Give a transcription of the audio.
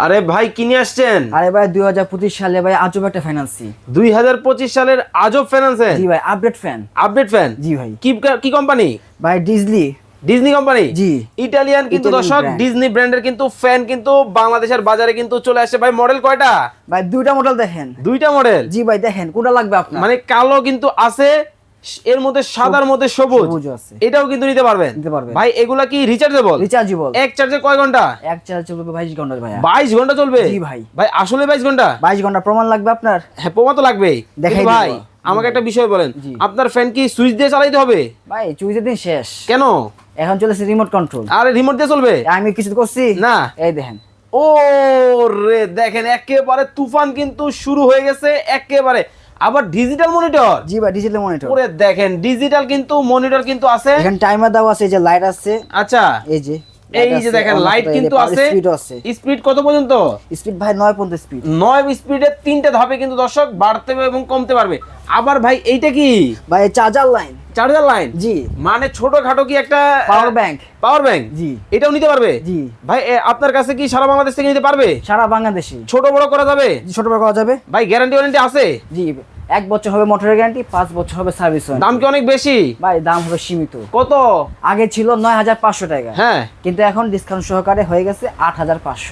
আরে ভাই কিনে আসছেন? আরে ভাই দুই হাজার পঁচিশ সালে ভাই আজব একটা ফ্যানান্সি দুই হাজার পঁচিশ সালের আজব ফ্যান্সেন জি ভাই আপডেট ফ্যান আপডেট ফ্যান জি ভাই। কি কি কোম্পানি ভাই ডিজলি ডিজনি কোম্পানি জি। ইটালিয়ান কিন্তু দর্শক ডিজনি ব্র্যান্ডের কিন্তু ফ্যান কিন্তু বাংলাদেশের বাজারে কিন্তু চলে আসছে ভাই মডেল কয়টা? ভাই দুইটা মডেল দেখেন। দুইটা মডেল জি ভাই দেখেন কোনটা লাগবে আপনার? মানে কালো কিন্তু আছে এর মধ্যে সাদার মধ্যে সবুজ। এটাও কিন্তু নিতে পারবেন। নিতে পারবেন। ভাই এগুলা কি রিচার্জেবল রিচার্জেবল এক চার্জে কয় ঘণ্টা? এক চার্জ চলবে বাইশ ঘণ্টা ভাই বাইশ ঘণ্টা চলবে? জি ভাই। ভাই আসলে বাইশ ঘণ্টা? বাইশ ঘণ্টা প্রমাণ লাগবে আপনার? হ্যাঁ প্রমাণ তো লাগবেই। দেখাই ভাই আমাকে একটা বিষয় বলেন। আপনার ফ্যান কি সুইচ দিয়ে চালাইতে হবে? ভাই চুইজের দিন শেষ। কেন? এখন চলেছে রিমোট কন্ট্রোল আরে রিমোট দিয়ে চলবে? আমি কিছু করছি? না। এই দেখেন। ও রে দেখেন একেবারে তুফান কিন্তু শুরু হয়ে গেছে একেবারে। আবার ডিজিটাল মনিটর জি ভাই ডিজিটাল মনিটর ওরে দেখেন ডিজিটাল কিন্তু মনিটর কিন্তু আছে। এখানে টাইমার দাও আছে এই যে লাইট আছে। আচ্ছা। এই যে। এই যে দেখেন লাইট কিন্তু আছে। স্পিড কত পর্যন্ত? স্পিড ভাই নয় পর্যন্ত স্পিড নয় স্পিডের তিনটে ধাপে কিন্তু দর্শক বাড়তে পারবে এবং কমতে পারবে। আবার ভাই এইটা কি? ভাই চার্জার লাইন চার্জার লাইন জি। মানে ছোটখাটো কি একটা পাওয়ার ব্যাংক পাওয়ার ব্যাংক জি। এটাও নিতে পারবে? জি। ভাই আপনার কাছে কি সারা বাংলাদেশ থেকে নিতে পারবে? সারা বাংলাদেশে। ছোট বড় করা যাবে? ছোট বড় করা যাবে। ভাই গ্যারান্টি ওয়ারেন্টি আছে? জি। এক বছর হবে মোটরের গ্যারান্টি পাঁচ বছর হবে সার্ভিস দাম কি অনেক বেশি? ভাই দাম হবে সীমিত। কত? আগে ছিল নয় হাজার পাঁচশো টাকা। হ্যাঁ। কিন্তু এখন ডিসকাউন্ট সহকারে হয়ে গেছে আট হাজার পাঁচশো।